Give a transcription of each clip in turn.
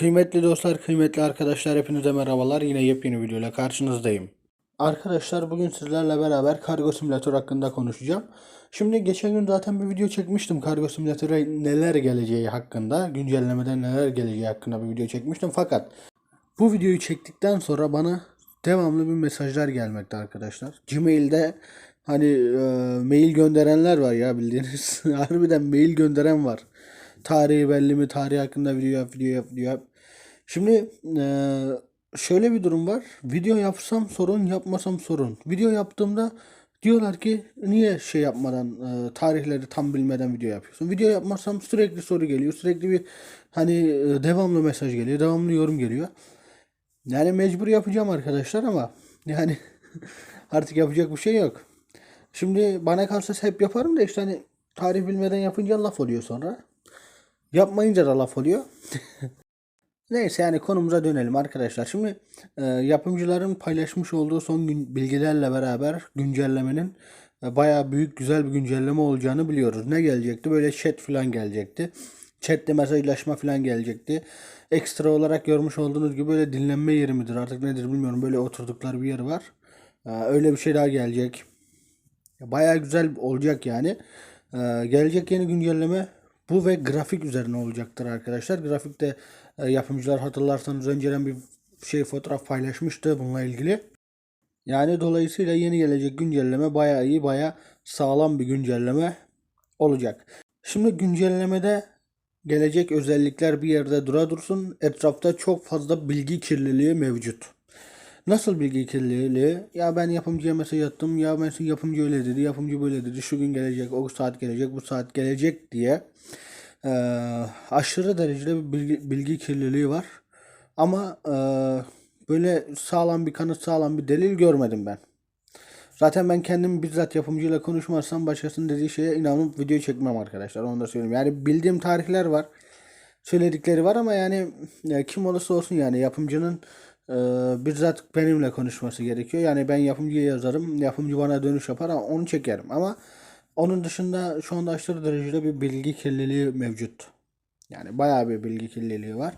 Kıymetli dostlar, kıymetli arkadaşlar hepinize merhabalar. Yine yepyeni videoyla karşınızdayım. Arkadaşlar bugün sizlerle beraber kargo simülatör hakkında konuşacağım. Şimdi geçen gün zaten bir video çekmiştim kargo simülatöre neler geleceği hakkında, güncellemeden neler geleceği hakkında bir video çekmiştim. Fakat bu videoyu çektikten sonra bana devamlı bir mesajlar gelmekte arkadaşlar. Gmail'de hani e, mail gönderenler var ya bildiğiniz. Harbiden mail gönderen var. Tarihi belli mi? Tarih hakkında video yap, video yap, video yap. Şimdi e, şöyle bir durum var. Video yapsam sorun, yapmasam sorun. Video yaptığımda diyorlar ki niye şey yapmadan e, tarihleri tam bilmeden video yapıyorsun. Video yapmazsam sürekli soru geliyor. Sürekli bir hani e, devamlı mesaj geliyor. Devamlı yorum geliyor. Yani mecbur yapacağım arkadaşlar ama yani artık yapacak bir şey yok. Şimdi bana kalsa hep yaparım da işte hani tarih bilmeden yapınca laf oluyor sonra. Yapmayınca da laf oluyor. Neyse yani konumuza dönelim arkadaşlar. Şimdi e, yapımcıların paylaşmış olduğu son gün bilgilerle beraber güncellemenin e, bayağı büyük güzel bir güncelleme olacağını biliyoruz. Ne gelecekti? Böyle chat falan gelecekti. Chatte mesajlaşma falan gelecekti. Ekstra olarak görmüş olduğunuz gibi böyle dinlenme yeri midir artık nedir bilmiyorum. Böyle oturdukları bir yer var. E, öyle bir şey daha gelecek. Bayağı güzel olacak yani. E, gelecek yeni güncelleme bu ve grafik üzerine olacaktır arkadaşlar. Grafikte e, yapımcılar hatırlarsanız önceden bir şey fotoğraf paylaşmıştı bununla ilgili. Yani dolayısıyla yeni gelecek güncelleme bayağı iyi, bayağı sağlam bir güncelleme olacak. Şimdi güncellemede gelecek özellikler bir yerde dura dursun. Etrafta çok fazla bilgi kirliliği mevcut. Nasıl bilgi kirliliği? Ya ben yapımcıya mesaj attım. Ya mesela yapımcı öyle dedi. Yapımcı böyle dedi. Şu gün gelecek. O saat gelecek. Bu saat gelecek diye. Ee, aşırı derecede bir bilgi, bilgi kirliliği var. Ama e, böyle sağlam bir kanıt, sağlam bir delil görmedim ben. Zaten ben kendim bizzat yapımcıyla konuşmazsam başkasının dediği şeye inanıp video çekmem arkadaşlar. Onu da söyleyeyim. Yani bildiğim tarihler var. Söyledikleri var ama yani ya kim olursa olsun yani yapımcının e, bizzat benimle konuşması gerekiyor. Yani ben yapımcıya yazarım. Yapımcı bana dönüş yapar ama onu çekerim. Ama onun dışında şu anda aşırı derecede bir bilgi kirliliği mevcut. Yani bayağı bir bilgi kirliliği var.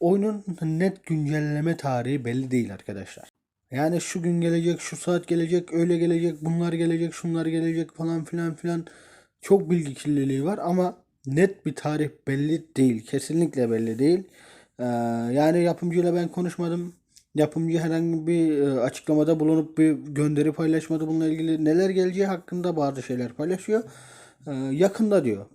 Oyunun net güncelleme tarihi belli değil arkadaşlar. Yani şu gün gelecek, şu saat gelecek, öyle gelecek, bunlar gelecek, şunlar gelecek falan filan filan. Çok bilgi kirliliği var ama net bir tarih belli değil. Kesinlikle belli değil. Ee, yani yapımcıyla ben konuşmadım. Yapımcı herhangi bir e, açıklamada bulunup bir gönderi paylaşmadı bununla ilgili. Neler geleceği hakkında bazı şeyler paylaşıyor. Ee, yakında diyor.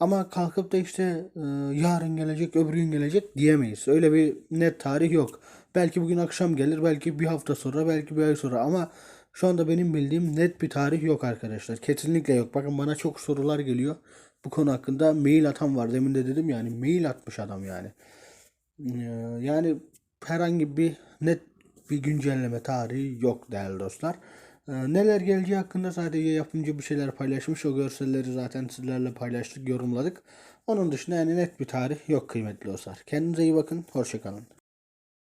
Ama kalkıp da işte e, yarın gelecek, öbür gün gelecek diyemeyiz. Öyle bir net tarih yok. Belki bugün akşam gelir, belki bir hafta sonra, belki bir ay sonra ama şu anda benim bildiğim net bir tarih yok arkadaşlar. Kesinlikle yok. Bakın bana çok sorular geliyor. Bu konu hakkında mail atan var. Demin de dedim yani mail atmış adam yani. Ee, yani herhangi bir net bir güncelleme tarihi yok değerli dostlar. Ee, neler geleceği hakkında sadece yapımcı bir şeyler paylaşmış. O görselleri zaten sizlerle paylaştık, yorumladık. Onun dışında yani net bir tarih yok kıymetli dostlar. Kendinize iyi bakın. Hoşçakalın.